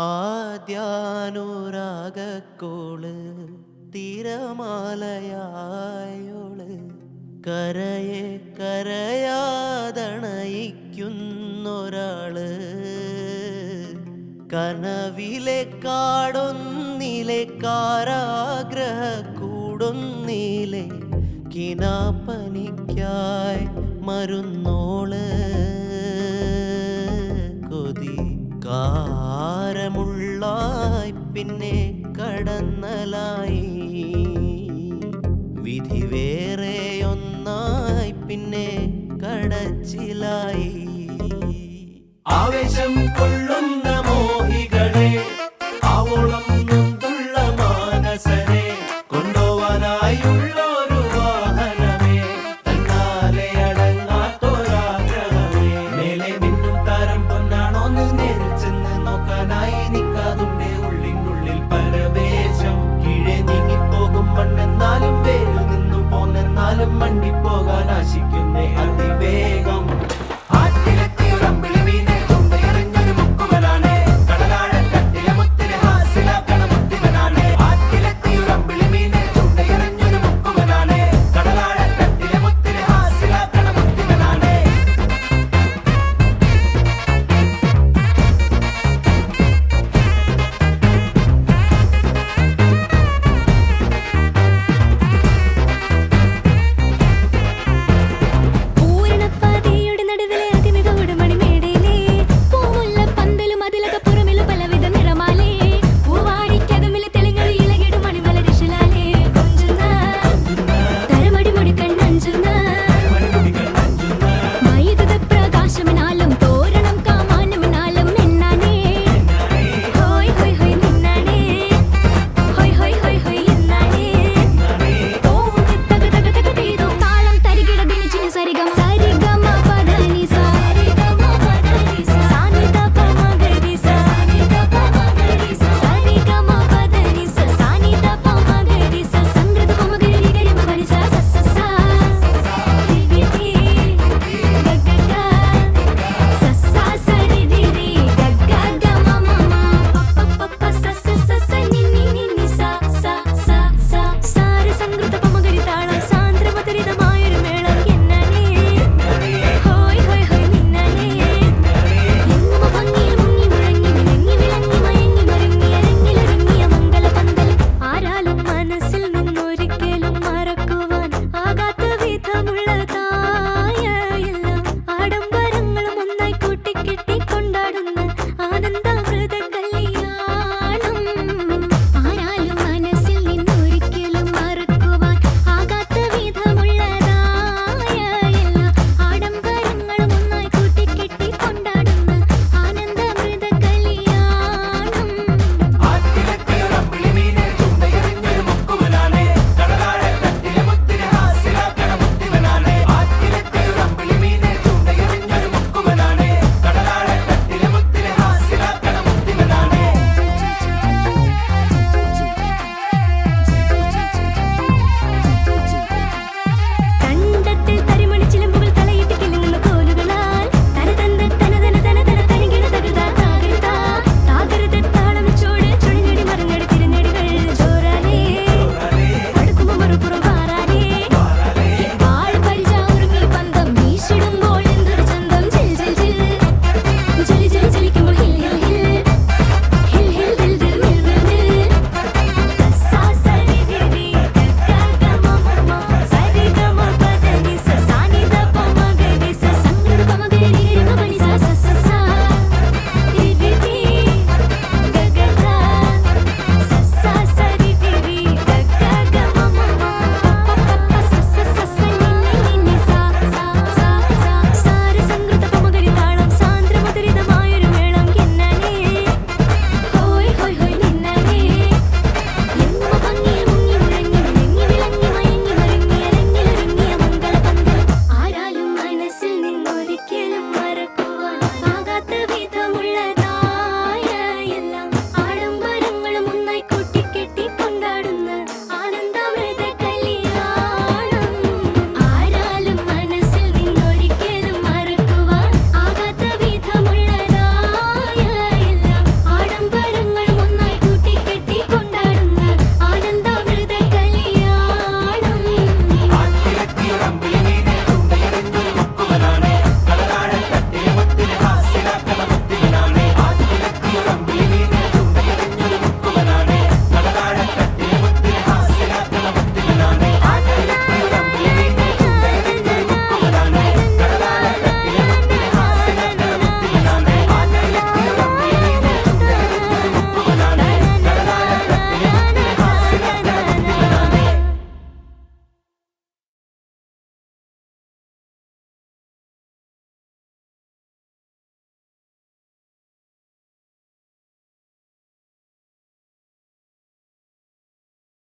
ആദ്യാനുരാഗക്കോൾ തിരമാലയായോൾ കരയെ കരയാതണയിക്കുന്നൊരാൾ. കനവിലെ കാടൊന്നിലെ കാരാഗ്രഹ കൂടൊന്നിലെ കിനാപ്പനിക്കായി മരുന്നോൾ. കൊതി കാരമുള്ളായി പിന്നെ കടന്നലായി